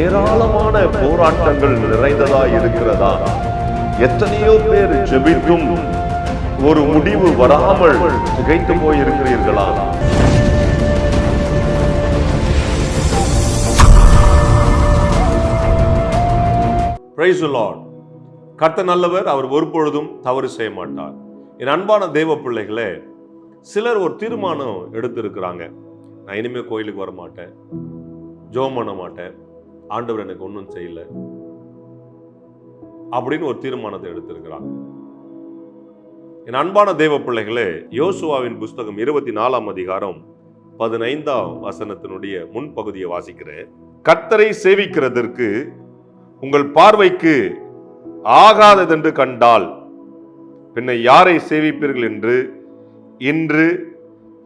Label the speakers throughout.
Speaker 1: ஏராளமான போராட்டங்கள் நிறைந்ததா இருக்கிறதா எத்தனையோ பேர் ஜெபிக்கும் ஒரு முடிவு வராமல் திகைத்து போயிருக்கிறீர்களா? பிரைஸ் லார்ட் கர்த்த நல்லவர் அவர் ஒருபொழுதும் தவறு செய்ய மாட்டார். என் அன்பான தெய்வ பிள்ளைகளே சிலர் ஒரு தீர்மானம் எடுத்திருக்கிறாங்க. நான் இனிமேல் கோயிலுக்கு வர மாட்டேன் ஜோம் பண்ண மாட்டேன். ஆண்டவர் எனக்கு ஒன்றும் செய்யல அப்படின்னு ஒரு தீர்மானத்தை எடுத்திருக்கிறான் என் அன்பான தேவ பிள்ளைகளே யோசுவாவின் புஸ்தகம் இருபத்தி நாலாம் அதிகாரம் பதினைந்தாம் வசனத்தினுடைய முன்பகுதியை வாசிக்கிறேன். கர்த்தரை சேவிக்கிறதற்கு உங்கள் பார்வைக்கு ஆகாததென்று கண்டால் பின்ன யாரை சேவிப்பீர்கள் என்று இன்று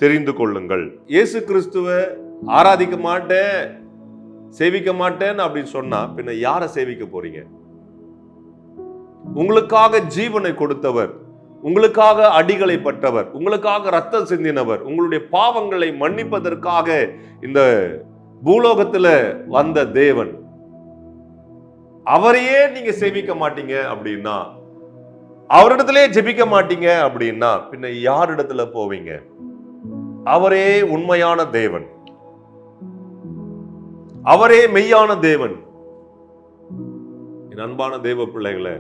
Speaker 1: தெரிந்து கொள்ளுங்கள். இயேசு கிறிஸ்துவ ஆராதிக்க மாட்டேன். சேவிக்க மாட்டேன் அப்படின்னு சொன்னா பின்ன யாரை சேவிக்க போறீங்க? உங்களுக்காக ஜீவனை கொடுத்தவர் உங்களுக்காக அடிகளை பட்டவர் உங்களுக்காக ரத்தம் சிந்தினவர் உங்களுடைய பாவங்களை மன்னிப்பதற்காக இந்த பூலோகத்துல வந்த தேவன். அவரையே நீங்க சேவிக்க மாட்டீங்க அப்படின்னா அவரிடத்திலே ஜெபிக்க மாட்டீங்க அப்படின்னா பின்ன யாரிடத்துல போவீங்க? அவரே உண்மையான தேவன். அவரே மெய்யான தேவன். என் அன்பான தேவ பிள்ளைகளே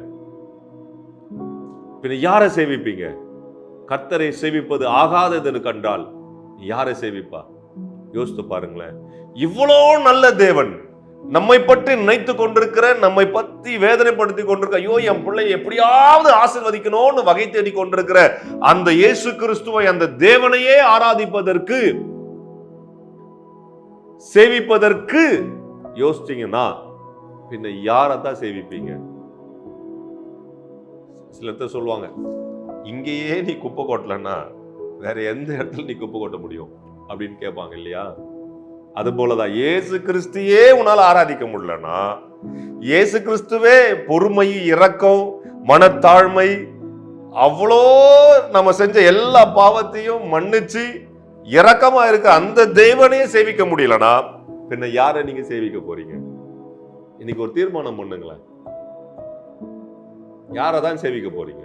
Speaker 1: பின்ன யாரை சேவிப்பீங்க? கர்த்தரை சேவிப்பது ஆகாததுன்னு கண்டால் யாரை சேவிப்பா? யோசித்து பாருங்களேன். இவ்வளோ நல்ல தேவன் நம்மை பற்றி நினைத்து கொண்டிருக்கிற நம்மை பற்றி வேதனைப்படுத்தி கொண்டிருக்க ஐயோ என் பிள்ளை எப்படியாவது ஆசிர்வதிக்கணும்னு வகை தேடி கொண்டிருக்கிற அந்த இயேசு கிறிஸ்துவை அந்த தேவனையே ஆராதிப்பதற்கு சேவிப்பதற்கு யோசிச்சீங்கன்னா பின்ன யாரை தான் சேவிப்பீங்க சிலர்த்த சொல்லுவாங்க இங்கேயே நீ குப்பை கொட்டலன்னா வேற எந்த இடத்துல நீ குப்பை கொட்ட முடியும்? அப்படின்னு கேட்பாங்க இல்லையா? அது போலதான் இயேசு கிறிஸ்துவே உன்னால் ஆராதிக்க முடியலன்னா இயேசு கிறிஸ்துவே பொறுமை இரக்கம் மனத்தாழ்மை அவ்வளோ நம்ம செஞ்ச எல்லா பாவத்தையும் மன்னிச்சு இரக்கமா இருக்க அந்த தேவனையே சேவிக்க முடியலனா பின்ன யாரை நீங்க சேவிக்க போறீங்க? இன்னைக்கு ஒரு தீர்மானம் பண்ணுங்களேன். யாரை தான் சேவிக்க போறீங்க?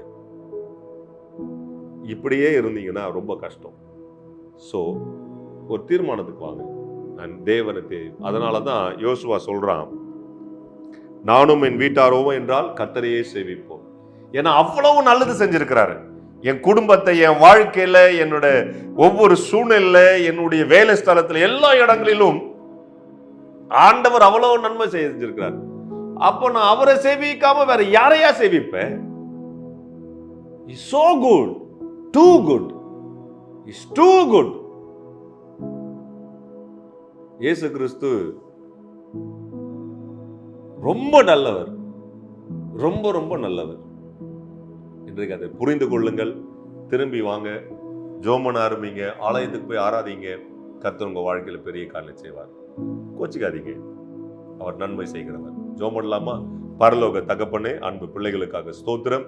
Speaker 1: இப்படியே இருந்தீங்கன்னா ரொம்ப கஷ்டம். ஸோ ஒரு தீர்மானத்துக்கு வாங்க. நான் தேவனுக்கு அதனால தான் யோசுவா சொல்றான் நானும் என் வீட்டாரோவும் என்றால் கத்தரையே சேவிப்போம். ஏன்னா அவ்வளவு நல்லது செஞ்சிருக்கிறாரு. என் குடும்பத்தை என் வாழ்க்கையில என்னோட ஒவ்வொரு சூழ்நிலையில என்னுடைய வேலை ஸ்தலத்துல எல்லா இடங்களிலும் ஆண்டவர் அவ்வளவு நன்மை செஞ்சிருக்கிறார். அப்போ நான் அவரை சேவிக்காம வேற யாரையா சேவிப்பேன்? So good too good is too good இயேசு கிறிஸ்து ரொம்ப நல்லவர். ரொம்ப ரொம்ப நல்லவர். இன்றைக்கு அதை புரிந்து கொள்ளுங்கள். திரும்பி வாங்க. ஜோமன் ஆரம்பிங்க ஆலயத்துக்கு போய் ஆராதிங்க. கர்த்தர் உங்கள் வாழ்க்கையில் பெரிய காரியம் செய்வார். கோச்சிக்காதீங்க. அவர் நன்மை செய்கிறவர். இல்லாமல் பரலோக தகப்பனே அன்பு பிள்ளைகளுக்காக ஸ்தோத்திரம்.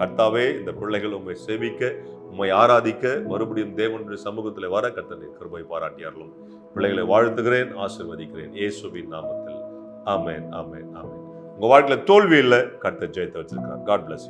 Speaker 1: கர்த்தாவே இந்த பிள்ளைகள் உண்மை சேவிக்க உம்மை ஆராதிக்க மறுபடியும் தேவனுடைய சமூகத்தில் வர கர்த்தனை கிருபை பாராட்டியார்களும் பிள்ளைகளை வாழ்த்துகிறேன் ஆசிர்வதிக்கிறேன். இயேசுவின் நாமத்தில். ஆமேன் ஆமேன் ஆமேன். உங்கள் வாழ்க்கையில் தோல்வி இல்லை கர்த்தர் ஜெயத்தை வச்சிருக்கிறார். God plus